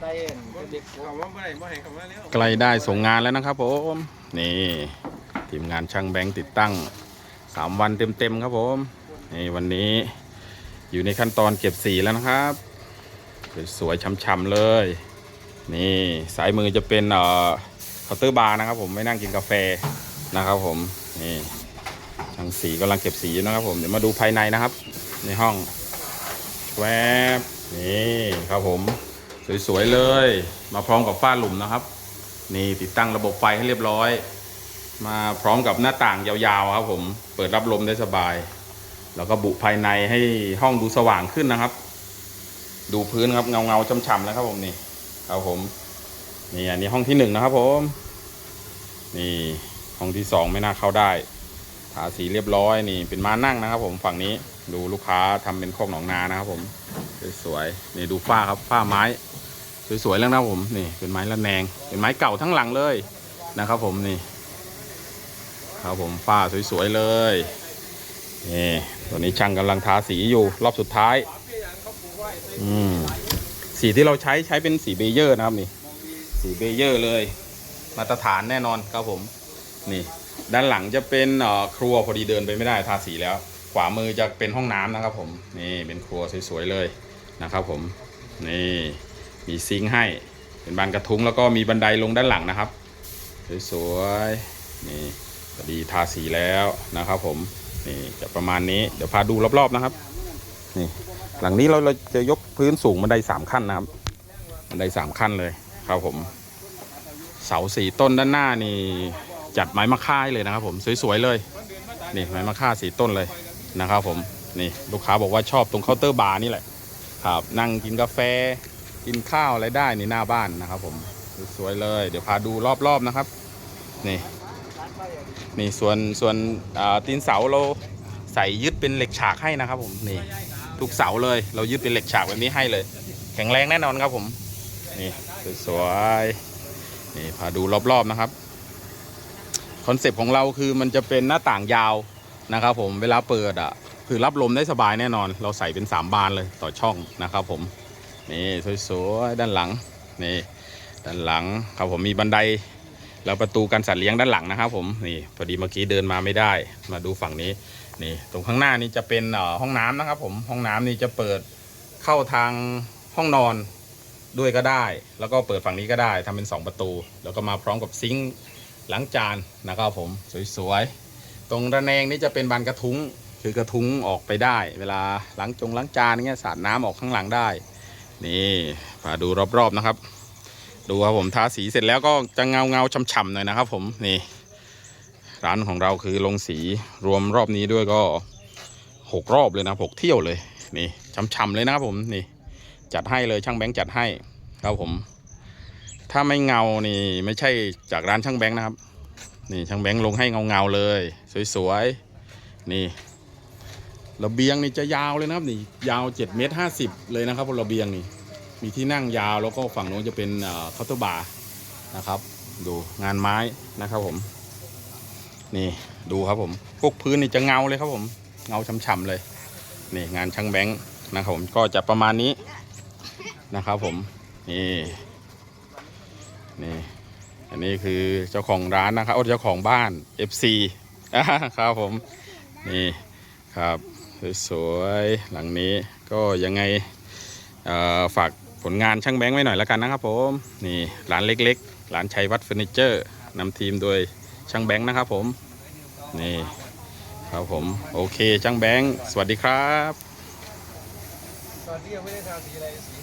ใส่เด็กคำว่าเมื่อไหร่เมื่อไหร่คำว่าเร็วใกล้ได้ส่งงานแล้วนะครับผมนี่ ทีมงานช่างแบงค์ติดตั้ง 3 วันเต็มๆครับผมนี่วันนี้อยู่ในขั้นตอนเก็บสีแล้วนะครับสวยๆช่ำๆเลย นี่สายมือจะเป็นเอ่อเคาน์เตอร์บาร์นะครับ ผมไม่นั่งกินกาแฟนะครับผมนี่ช่างสีกำลังเก็บสีอยู่นะครับ ผมเดี๋ยวมาดูภายในนะครับ ในห้องแวบนี่ครับผม สวยๆเลย มาพร้อมกับฝ้าหลุมนะครับ นี่ติดตั้งระบบไฟให้เรียบร้อย มาพร้อมกับหน้าต่างยาวๆครับผมเปิดรับลมได้สบาย แล้วก็บุภายในให้ห้องดูสว่างขึ้นนะครับ ดูพื้นครับเงาๆช่ำๆแล้วครับผมนี่ครับผมนี่อันนี้ห้องที่หนึ่งนะครับผม นี่ห้องที่สองไม่น่าเข้าได้ทาสีเรียบร้อยนี่เป็นม้านั่งนะครับ ผมฝั่งนี้ดูลูกค้าทำเป็นคอกหนองนานะครับผมสวยๆนี่ดูฝ้าครับฝ้าไม้ สวยๆแล้วนะผมนี่เป็นไม้ละแนง เป็นไม้เก่าทั้งหลังเลยนะครับผมนี่ครับผมฝ้าสวยๆเลยนี่ตัวนี้ช่างกำลังทาสีอยู่รอบสุดท้ายอืมสีที่เราใช้ใช้เป็นสีเบเยอร์นะครับนี่ สีเบเยอร์เลย มาตรฐานแน่นอนครับผม นี่ ด้านหลังจะเป็นเอ่อครัวพอดีเดินไปไม่ได้ทาสีแล้ว ขวามือจะเป็นห้องน้ำนะครับผม นี่เป็นครัวสวยๆเลยนะครับผม นี่ มีซิงค์ให้ เป็นบานกระทุ้งแล้วก็มีบันไดลงด้านหลังนะครับ สวยๆ นี่พอดีทาสีแล้วนะครับผม นี่จะประมาณนี้ เดี๋ยวพาดูรอบๆนะครับ นี่ หลังนี้เราเราจะยกพื้นสูงบันไดสามขั้นนะครับ บันไดสามขั้นเลยครับผม เสาสีต้นด้านหน้านี่จัดไม้มะค่าเลยนะครับ ผม สวยๆ เลย นี่ไม้มะค่าสีต้นเลยนะครับผม นี่ลูกค้าบอกว่าชอบตรงเคาน์เตอร์บาร์นี่แหละครับนั่งกินกาแฟ กินข้าวอะไรได้ในหน้าบ้านนะครับ ผมสวยเลย เดี๋ยวพาดูรอบๆนะครับ นี่นี่ส่วนส่วนตีนเสาเราใส่ยึดเป็นเหล็กฉากให้นะครับผมนี่ทุกเสาเลย เรายึดเป็นเหล็กฉากแบบนี้ให้เลย แข็งแรงแน่นอนครับผม นี่สวยๆนี่พาดูรอบๆนะครับคอนเซปต์ของเราคือมันจะเป็นหน้าต่างยาวนะครับ ผมเวลาเปิดอะคือรับลมได้สบายแน่นอน เราใส่เป็นสามบานเลยต่อช่องนะครับผม นี่สวยๆด้านหลังนี่ด้านหลังครับผมมีบันไดแล้วประตูกันสัตว์เลี้ยงด้านหลังนะครับผมนี่พอดีเมื่อกี้เดินมาไม่ได้ มาดูฝั่งนี้นี่ตรงข้างหน้านี่จะเป็นห้องน้ำนะครับผมห้องน้ำนี่จะเปิดเข้าทางห้องนอนด้วยก็ได้ แล้วก็เปิดฝั่งนี้ก็ได้ทำเป็น 2 ประตู แล้วก็มาพร้อมกับซิงค์ล้างจานนะครับผมสวยๆตรงระแนงนี่จะเป็นบานกระทุ้งคือกระทุ้งออกไปได้ เวลาล้างจงล้างจานเงี้ยสาดน้ำออกข้างหลังได้ นี่มาดูรอบๆนะครับ ดูครับผมทาสีเสร็จแล้วก็จะเงาเงาช่ำๆหน่อยนะครับ ผมนี่ร้านของเราคือลงสีรวมรอบนี้ด้วยก็หกรอบเลยนะหกเที่ยวเลยนี่ช่ำๆเลยนะครับผมนี่ จัดให้เลยช่างแบงค์จัดให้ครับผม ถ้าไม่เงานี่ไม่ใช่จากร้านช่างแบงค์นะครับ นี่ช่างแบงค์ลงให้เงาๆเลย สวยๆนี่ ระเบียงนี่จะยาวเลยนะครับนี่ยาว7เมตร50 เลยนะครับบนระเบียงนี่มีที่นั่งยาวแล้วก็ฝั่งโน้นจะเป็นเคาน์เตอร์บาร์นะครับ ดูงานไม้นะครับผม นี่ดูครับผมพวกพื้นนี่จะเงาเลยครับผม เงาช่ำๆเลยนี่งานช่างแบงค์นะครับผมก็จะประมาณนี้นะครับผมนี่นี่อันนี้คือเจ้าของร้านนะครับโอ้เจ้าของบ้าน FC อ่าครับผมนี่ครับ สวยๆหลังนี้ก็ยังไงฝากผลงานช่างแบงค์ไว้หน่อยแล้วกันนะครับผมนี่ร้านเล็กๆร้านชัยวัฒน์เฟอร์นิเจอร์นำทีมโดยช่างแบงค์นะครับผมนี่ครับผมโอเคช่างแบงค์สวัสดีครับตอนที่ยังไม่ได้ทาสีอะไรสี